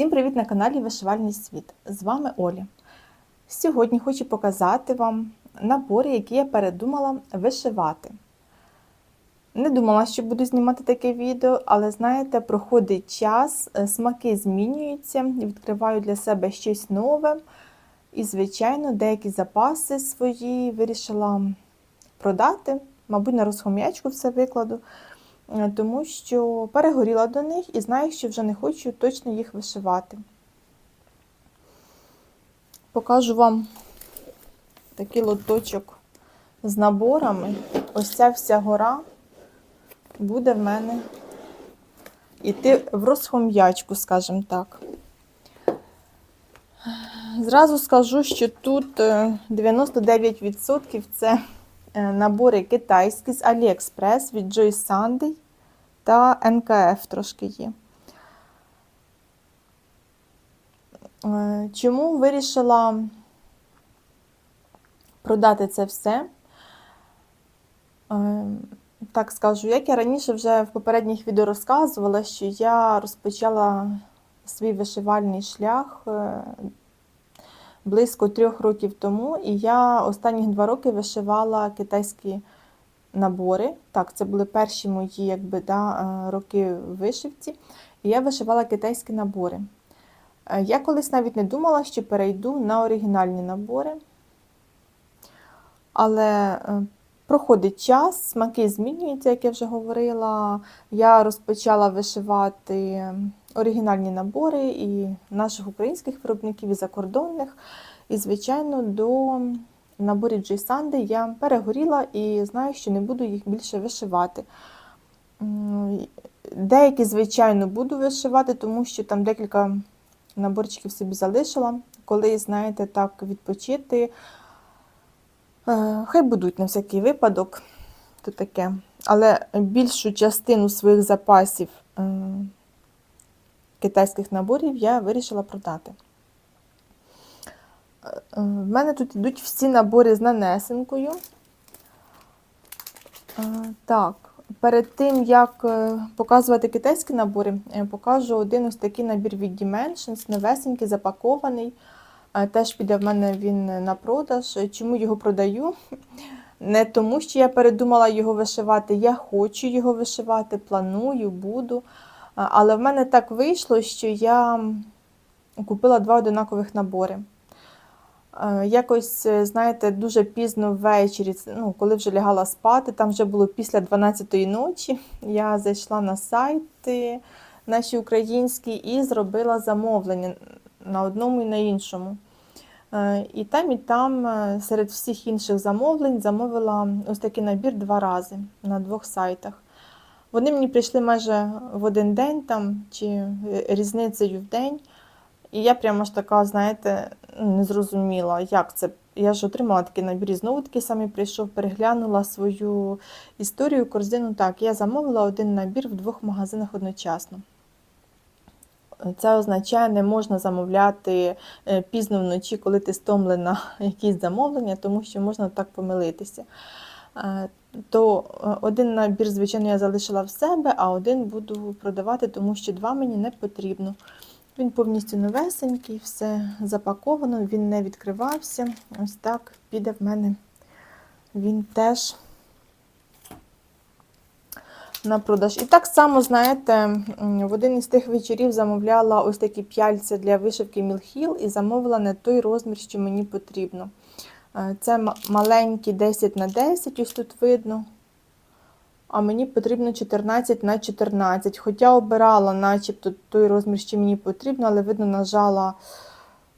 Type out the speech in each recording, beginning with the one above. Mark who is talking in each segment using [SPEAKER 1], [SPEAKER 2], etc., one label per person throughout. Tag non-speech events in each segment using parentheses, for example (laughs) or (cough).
[SPEAKER 1] Всім привіт на каналі Вишивальний світ. З вами Оля. Сьогодні хочу показати вам набори, які я передумала вишивати. Не думала, що буду знімати таке відео, але знаєте, проходить час, е, смаки змінюються, відкриваю для себе щось нове. І, звичайно, деякі запаси свої вирішила продати, мабуть, на розхом'ячку все викладу. Е, тому що перегоріла до них і знаю, що вже не хочу точно їх вишивати. Покажу вам такий лоточок з наборами. Ось ця вся гора буде в мене йти в розхом'ячку, скажімо так. Зразу скажу, що тут 99% це Е, набори китайські з AliExpress від Joy Sunday та НКФ трошки є. Е, чому вирішила продати це все? Е, так скажу, як я раніше вже в попередніх відео розказувала, що я розпочала свій вишивальний шлях близько трьох років тому, і я останні два роки вишивала китайські набори. Так, це були перші мої якби, да, е, роки вишивці. І я вишивала китайські набори. Е, я колись навіть не думала, що перейду на оригінальні набори. Але е, проходить час, смаки змінюються, як я вже говорила. Я розпочала вишивати оригінальні набори і наших українських виробників, і закордонних. І, звичайно, до наборів J-Sunday я перегоріла і знаю, що не буду їх більше вишивати. Деякі, звичайно, буду вишивати, тому що там декілька наборчиків собі залишила. Коли, знаєте, так, відпочити. Е, хай будуть на всякий випадок, то таке. Але більшу частину своїх запасів китайських наборів я вирішила продати. Е, в мене тут йдуть всі набори з нанесенкою. Е, так, перед тим, як е, показувати китайські набори, покажу один ось такий набір від Dimensions, новесенький, запакований. Теж піде в мене він на продаж. Чому його продаю? (laughs) Не тому, що я передумала його вишивати, я хочу його вишивати, планую, буду. Але в мене так вийшло, що я купила два одинакових набори. Якось, е, знаєте, дуже пізно ввечері, ну, коли вже лягала спати, там вже було після 12-ї ночі. (laughs) Я зайшла на сайти наші українські і зробила замовлення на одному і на іншому. Е, і там, і там, е, серед всіх інших замовлень, замовила ось такий набір два рази на двох сайтах. Вони мені прийшли майже в один день там, чи різницею в день. І я прямо ж така, знаєте, не зрозуміла, як це. Я ж отримала такий набір, знову такий самий прийшов, переглянула свою історію, корзину. Так, я замовила один набір в двох магазинах одночасно. Це означає, не можна замовляти е, пізно вночі, коли ти стомлена (laughs) якісь замовлення, тому що можна так помилитися. То е, один набір, звичайно, я залишила в себе, а один буду продавати, тому що два мені не потрібно. Він повністю новесенький, все запаковано, він не відкривався. Ось так піде в мене він теж на продаж. І так само, знаєте, в один із тих вечорів замовляла ось такі п'яльці для вишивки Мілхіл і замовила не той розмір, що мені потрібно. Е, це маленькі 10 на 10, ось тут видно. А мені потрібно 14 на 14. Хоча обирала начебто той розмір, що мені потрібно, але, видно, нажала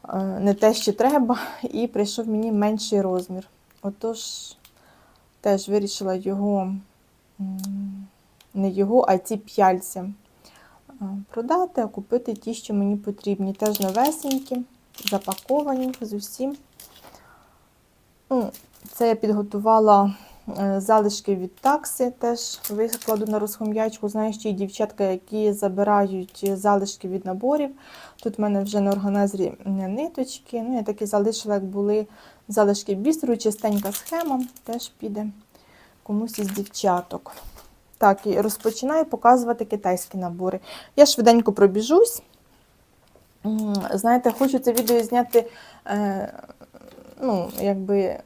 [SPEAKER 1] е, не те, що треба, (laughs) і прийшов мені менший розмір. Отож, теж вирішила його, не його, а ці п'яльці е, продати, а купити ті, що мені потрібні. Теж новесенькі, запаковані з усім. Ну, це я підготувала е, залишки від такси, теж викладу на розхом'ячку. Знаю, що є дівчатка, які забирають залишки від наборів. Тут в мене вже на органайзері ниточки. Ну, Я такі залишила, як були залишки бісеру, чистенька схема, теж піде комусь із дівчаток. Так, і розпочинаю показувати китайські набори. Я швиденько пробіжусь. Знаєте, хочу це відео зняти, е, ну, якби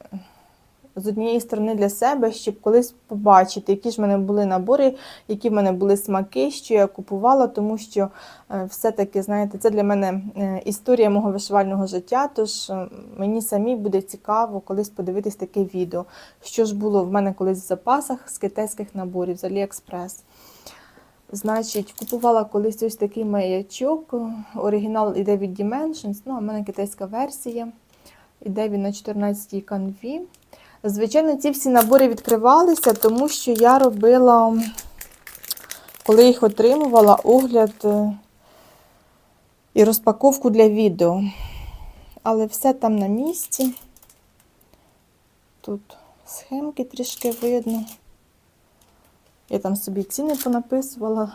[SPEAKER 1] з однієї сторони для себе, щоб колись побачити, які ж в мене були набори, які в мене були смаки, що я купувала, тому що е, все-таки, знаєте, це для мене е, історія мого вишивального життя. Тож е, мені самі буде цікаво колись подивитись таке відео, що ж було в мене колись в запасах з китайських наборів з Aliexpress. Значить, купувала колись ось такий маячок. Оригінал іде від Dimensions, ну, а в мене китайська версія. Іде він на 14-й канві. Звичайно, ці всі набори відкривалися, тому що я робила, коли їх отримувала, огляд е, і розпаковку для відео. Але все там на місці. Тут схемки трішки видно. Я там собі ціни понаписувала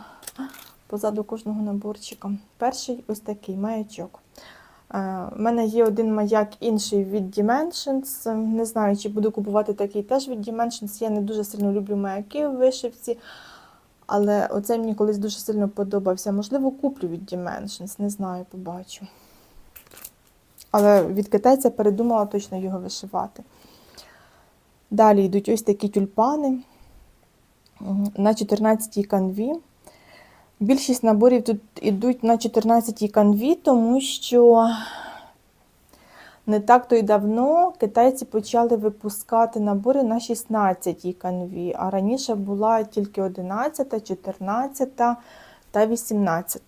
[SPEAKER 1] позаду кожного наборчика. Перший ось такий маячок. Е, У мене є один маяк інший від Dimensions. Не знаю, чи буду купувати такий теж від Dimensions. Я не дуже сильно люблю маяки в вишивці. Але оцей мені колись дуже сильно подобався. Можливо, куплю від Dimensions, не знаю, побачу. Але від китайця передумала точно його вишивати. Далі йдуть ось такі тюльпани на 14-й канві. Більшість наборів тут йдуть на 14-й канві, тому що не так то й давно китайці почали випускати набори на 16 канві, а раніше була тільки 11, 14 та 18.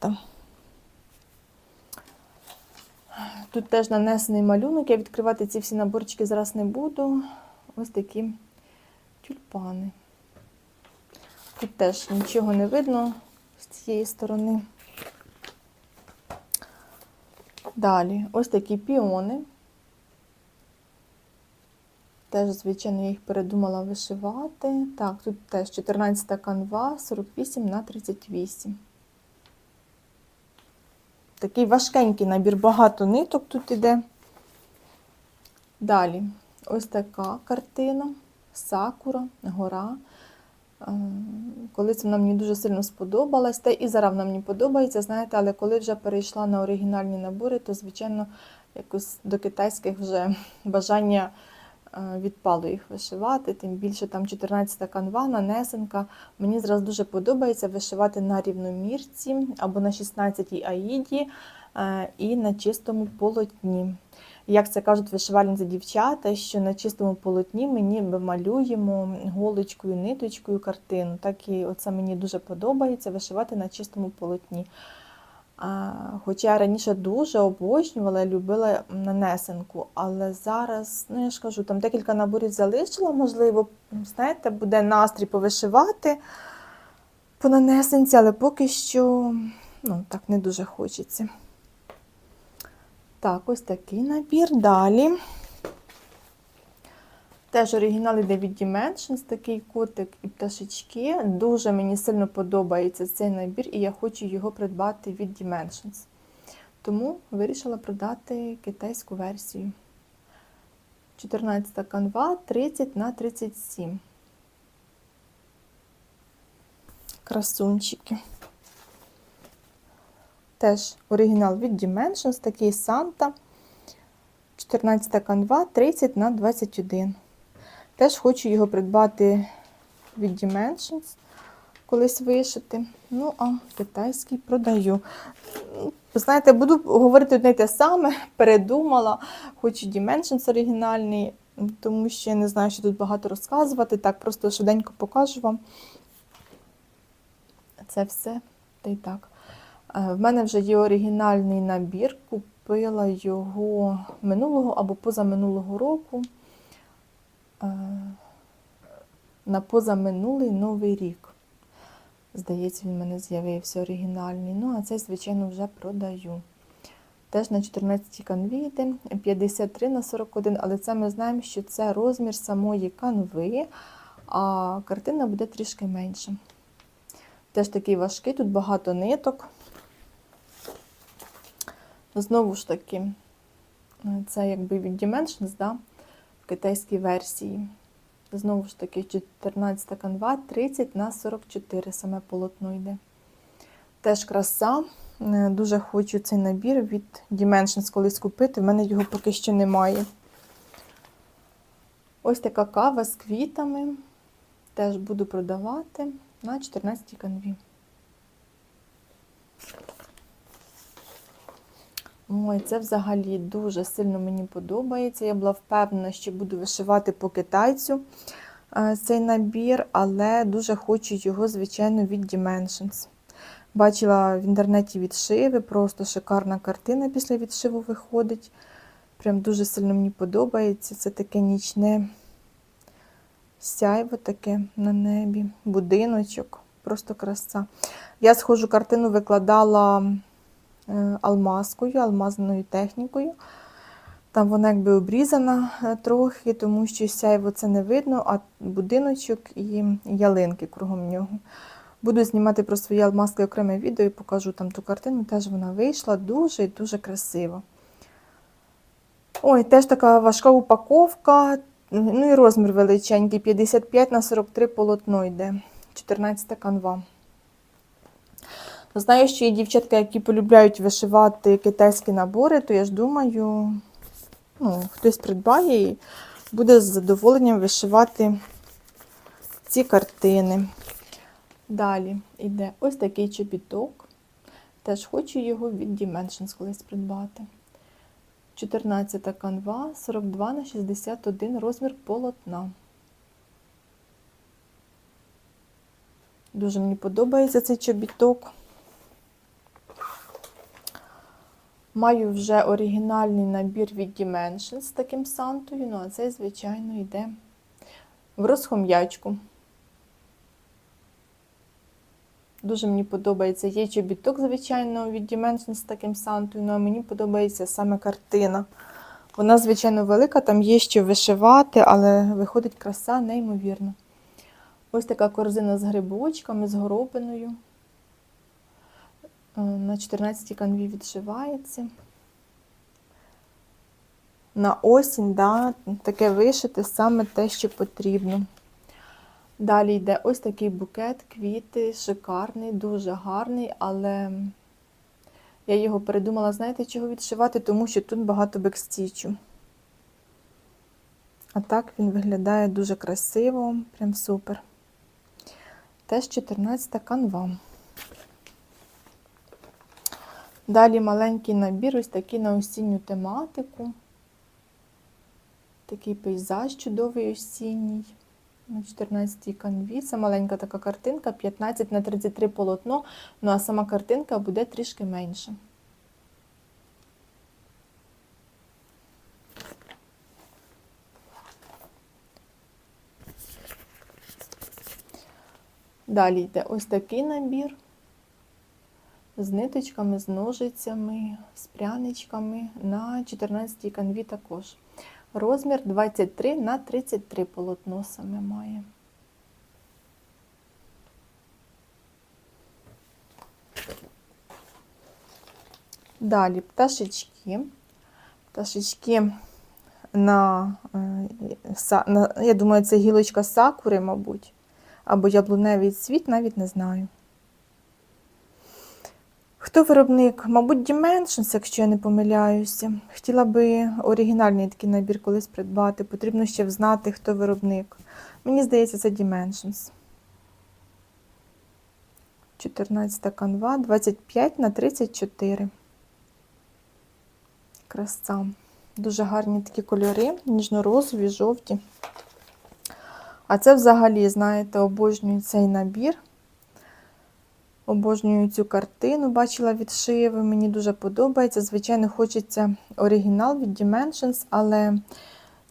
[SPEAKER 1] Тут теж нанесений малюнок. Я відкривати ці всі наборчики зараз не буду. Ось такі тюльпани. Тут теж нічого не видно цієї сторони. Далі, ось такі піони. Теж, звичайно, я їх передумала вишивати. Так, тут теж 14 канва, 48 на 38. Такий важкенький набір, багато ниток тут іде. Далі, ось така картина, сакура, гора. Колись вона мені дуже сильно сподобалась, та і зараз вона мені подобається, знаєте, але коли вже перейшла на оригінальні набори, то, звичайно, якось до китайських вже (laughs) бажання е, відпало їх вишивати. Тим більше там 14-та канва, нанесенка. Мені зразу дуже подобається вишивати на рівномірці або на 16-й аїді е, і на чистому полотні. Як це кажуть вишивальниці дівчата, що на чистому полотні ми ніби малюємо голочкою, ниточкою картину. Так і оце мені дуже подобається вишивати на чистому полотні. А, Хоча я раніше дуже обожнювала, любила нанесенку, але зараз, ну я ж кажу, там декілька наборів залишила, можливо, знаєте, буде настрій повишивати по нанесенці, але поки що ну, так не дуже хочеться. Так, ось такий набір. Далі. Теж оригінал іде від Dimensions, такий котик і пташечки. Дуже мені сильно подобається цей набір, і я хочу його придбати від Dimensions. Тому вирішила продати китайську версію. 14 канва 30 на 37. Красунчики. Теж оригінал від Dimensions, такий Санта. 14 канва 30 на 21. Теж хочу його придбати від Dimensions, колись вишити. Ну, а китайський продаю. Знаєте, буду говорити одне те саме, (laughs) передумала. Хочу Dimensions оригінальний, тому що я не знаю, що тут багато розказувати. Так, просто швиденько покажу вам. Це все. Та й так. Е, В мене вже є оригінальний набір. Купила його минулого або позаминулого року. Е, На позаминулий новий рік. Здається, він в мене з'явився оригінальний. Ну, а цей, звичайно, вже продаю. Теж на 14 канві йде, 53 на 41, але це ми знаємо, що це розмір самої канви, а картина буде трішки менша. Теж такий важкий, тут багато ниток. Знову ж таки, це якби від Dimensions, да, в китайській версії. Знову ж таки, 14 канва, 30 на 44 саме полотно йде. Теж краса. Е, Дуже хочу цей набір від Dimensions колись купити. В мене його поки що немає. Ось така кава з квітами. Теж буду продавати на 14 канві. Ой, це взагалі дуже сильно мені подобається. Я була впевнена, що буду вишивати по китайцю е, цей набір, але дуже хочу його, звичайно, від Dimensions. Бачила в інтернеті відшиви, просто шикарна картина після відшиву виходить. Прям дуже сильно мені подобається. Це таке нічне сяйво таке на небі, будиночок, просто краса. Я схожу картину викладала алмазкою, алмазною технікою. Там вона якби обрізана е, трохи, тому що сяйво це не видно, а будиночок і ялинки кругом нього. Буду знімати про свої алмазки окреме відео і покажу там ту картину. Теж вона вийшла дуже і дуже красиво. Ой, теж така важка упаковка. Ну і розмір величенький, 55 на 43 полотно йде. 14 канва. Знаю, що є дівчатки, які полюбляють вишивати китайські набори, то я ж думаю, ну, хтось придбає і буде з задоволенням вишивати ці картини. Далі йде ось такий чобіток. Теж хочу його від Dimensions колись придбати. 14 канва, 42 на 61 розмір полотна. Дуже мені подобається цей чобіток. Маю вже оригінальний набір від Dimensions з таким сантою, ну а цей, звичайно, йде в розхом'ячку. Дуже мені подобається. Є чобіток, звичайно, від Dimensions з таким сантою, ну а мені подобається саме картина. Вона, звичайно, велика, там є що вишивати, але виходить краса неймовірна. Ось така корзина з грибочками, з горобиною. Е, На 14 канві відшивається. На осінь, да, таке вишити саме те, що потрібно. Далі йде ось такий букет, квіти, шикарний, дуже гарний, але я його передумала, знаєте, чого відшивати, тому що тут багато бекстічу. А так він виглядає дуже красиво, прям супер. Теж 14 канва. Далі маленький набір, ось такий на осінню тематику. Такий пейзаж чудовий осінній. На 14-й канві. Це маленька така картинка, 15 на 33 полотно, ну а сама картинка буде трішки менша. Далі йде ось такий набір з ниточками, з ножицями, з пряничками на 14 канві також. Розмір 23 на 33 полотно саме має. Далі пташечки. Пташечки е, на, я думаю, це гілочка сакури, мабуть, або яблуневий цвіт, навіть не знаю. Хто виробник? Мабуть, Dimensions, якщо я не помиляюся. Хотіла би оригінальний такий набір колись придбати. Потрібно ще взнати, хто виробник. Мені здається, це Dimensions. 14 канва, 25 на 34. Краса. Дуже гарні такі кольори, ніжно-розові, жовті. А це взагалі, знаєте, обожнюю цей набір. Обожнюю цю картину, бачила відшиви, мені дуже подобається. Звичайно, хочеться оригінал від Dimensions, але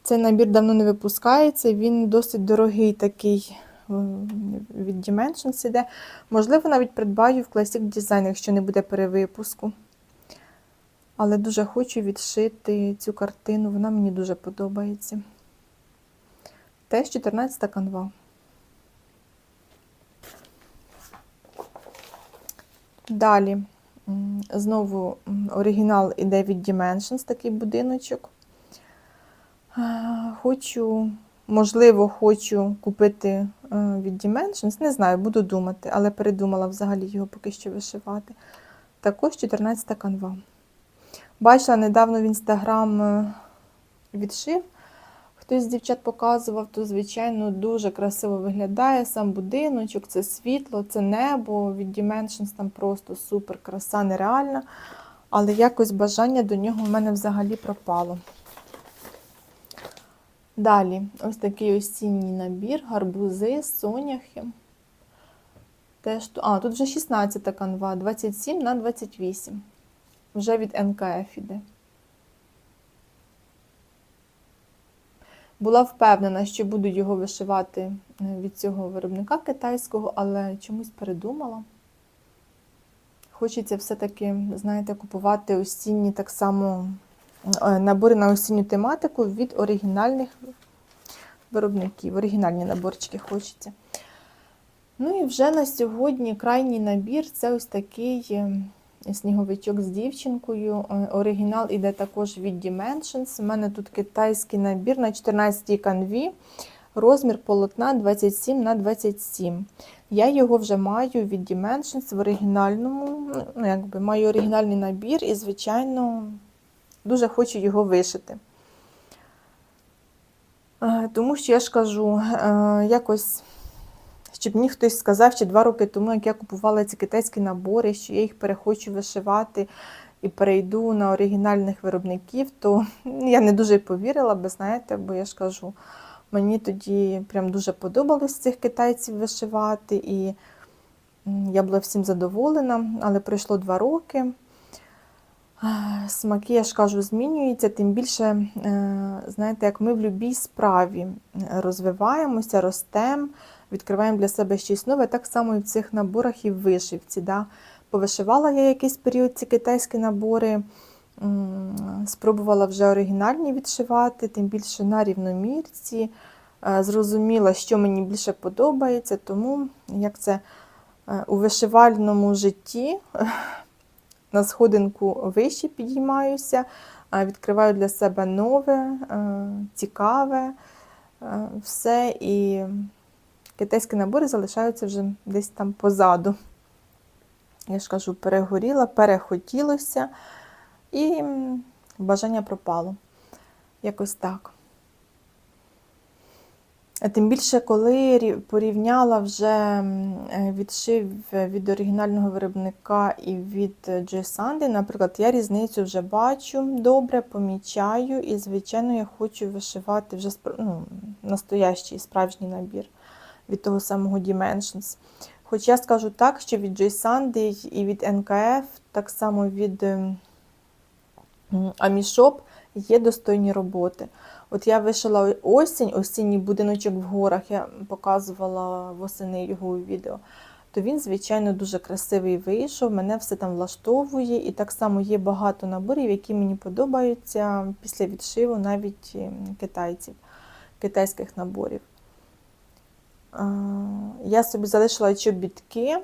[SPEAKER 1] цей набір давно не випускається, він досить дорогий такий е, від Dimensions іде. Можливо, навіть придбаю в Classic Design, якщо не буде перевипуску. Але дуже хочу відшити цю картину, вона мені дуже подобається. Теж 14 канва. Далі знову оригінал іде від Dimensions, такий будиночок. Хочу, можливо, хочу купити е, від Dimensions. Не знаю, буду думати, але передумала взагалі його поки що вишивати. Також 14 канва. Бачила недавно в інстаграм е, відшив. Хтось з дівчат показував, то, звичайно, дуже красиво виглядає сам будиночок, це світло, це небо. Від Dimensions там просто супер краса, нереальна. Але якось бажання до нього в мене взагалі пропало. Далі, ось такий осінній набір, гарбузи, соняхи. Теж, а, тут вже 16 канва, 27 на 28. Вже від НКФ іде. Була впевнена, що буду його вишивати е, від цього виробника китайського, але чомусь передумала. Хочеться все-таки, знаєте, купувати осінні так само е, набори на осінню тематику від оригінальних виробників. Оригінальні наборчики хочеться. Ну і вже на сьогодні крайній набір це ось такий е, сніговичок з дівчинкою. Е, Оригінал іде також від Dimensions. У мене тут китайський набір на 14 канві. Розмір полотна 27 на 27. Я його вже маю від Dimensions в оригінальному, ну, якби маю оригінальний набір і, звичайно, дуже хочу його вишити. Е, Тому що я ж кажу, е, якось, щоб мені хтось сказав ще два роки тому, як я купувала ці китайські набори, що я їх перехочу вишивати і перейду на оригінальних виробників, то я не дуже повірила би, знаєте, бо я ж кажу, мені тоді прям дуже подобалось цих китайців вишивати, і я була всім задоволена, але пройшло два роки. Смаки, я ж кажу, змінюються, тим більше, е, знаєте, як ми в будь-якій справі розвиваємося, ростемо, відкриваємо для себе щось нове, так само і в цих наборах і в вишивці. Да? Повишивала я якийсь період ці китайські набори, спробувала вже оригінальні відшивати, тим більше на рівномірці. Е, Зрозуміла, що мені більше подобається, тому як це е, у вишивальному житті (laughs) на сходинку вище підіймаюся, е, відкриваю для себе нове, цікаве все. І китайські набори залишаються вже десь там позаду. Я ж кажу, перегоріла, перехотілося, і бажання пропало. Якось так. Тим більше, коли порівняла вже е, відшив від оригінального виробника і від J. Sandy, наприклад, я різницю вже бачу добре, помічаю, і, звичайно, я хочу вишивати вже ну, настоящий справжній набір від того самого Dimensions. Хоч я скажу так, що від J. Sandy і від НКФ, так само від ем, Amishop є достойні роботи. От я вишила осінь, осінній будиночок в горах, я показувала восени його у відео. То він, звичайно, дуже красивий вийшов, мене все там влаштовує, і так само є багато наборів, які мені подобаються після відшиву навіть ем, китайців, китайських наборів. Е, Я собі залишила чобітки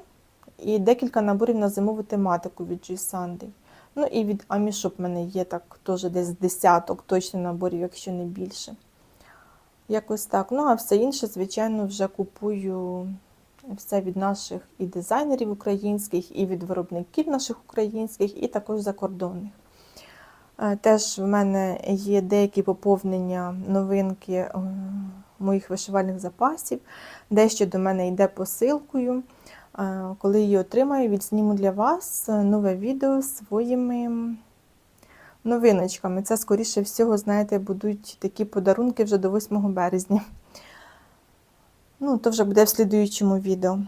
[SPEAKER 1] і декілька наборів на зимову тематику від G. Sunday. Ну і від Amishop в мене є так теж десь десяток точно наборів, якщо не більше. Якось так. Ну, а все інше, звичайно, вже купую все від наших і дизайнерів українських, і від виробників наших українських, і також закордонних. Теж в мене є деякі поповнення новинки е, моїх вишивальних запасів. Дещо до мене йде посилкою. Коли її отримаю, відзніму для вас е, нове відео з своїми новиночками. Це, скоріше всього, знаєте, будуть такі подарунки вже до 8 березня. Ну, то вже буде в слідуючому відео.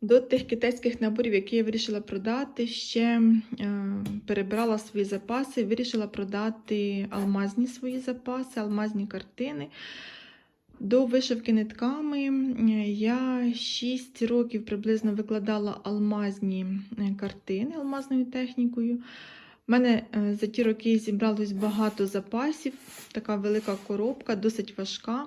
[SPEAKER 1] До тих китайських наборів, які я вирішила продати, ще е, перебирала свої запаси, вирішила продати алмазні свої запаси, алмазні картини. До вишивки нитками е, я 6 років приблизно викладала алмазні е, картини алмазною технікою. У мене за ті роки зібралось багато запасів, така велика коробка, досить важка.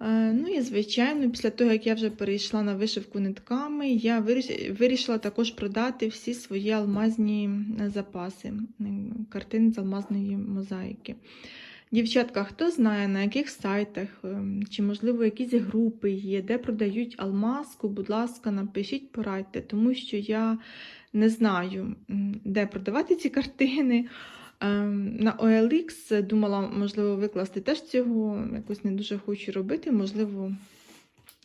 [SPEAKER 1] Е, Ну і, звичайно, після того, як я вже перейшла на вишивку нитками, я вирішила також продати всі свої алмазні е, запаси, картини з алмазної мозаїки. Дівчатка, хто знає, на яких сайтах, ем, чи, можливо, якісь групи є, де продають алмазку, будь ласка, напишіть, порадьте, тому що я Не знаю, де продавати ці картини. Ем, На OLX думала, можливо, викласти теж цього. Якось не дуже хочу робити. Можливо,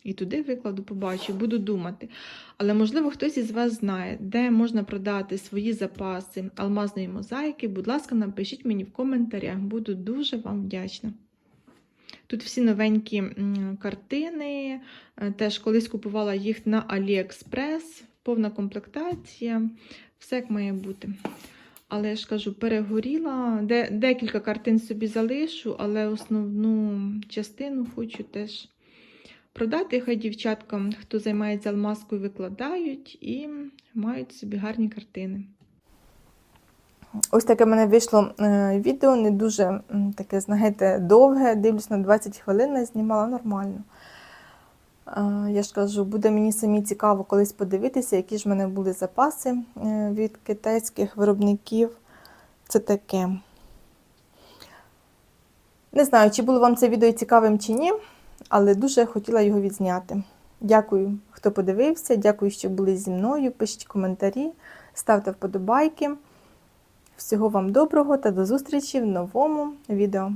[SPEAKER 1] і туди викладу, побачу, буду думати. Але, можливо, хтось із вас знає, де можна продати свої запаси алмазної мозаїки. Будь ласка, напишіть мені в коментарях. Буду дуже вам вдячна. Тут всі новенькі картини. Е, Теж колись купувала їх на AliExpress, повна комплектація, все як має бути. Але я ж кажу, перегоріла. Де, декілька картин собі залишу, але основну частину хочу теж продати. Хай дівчаткам, хто займається алмазкою, викладають і мають собі гарні картини. Ось таке в мене вийшло е, відео, не дуже таке, знаєте, довге. Дивлюсь на 20 хвилин, знімала нормально. Я ж кажу, буде мені самі цікаво колись подивитися, які ж в мене були запаси е, від китайських виробників. Це таке. Не знаю, чи було вам це відео цікавим чи ні, але дуже хотіла його відзняти. Дякую, хто подивився, дякую, що були зі мною. Пишіть коментарі, ставте вподобайки. Всього вам доброго та до зустрічі в новому відео.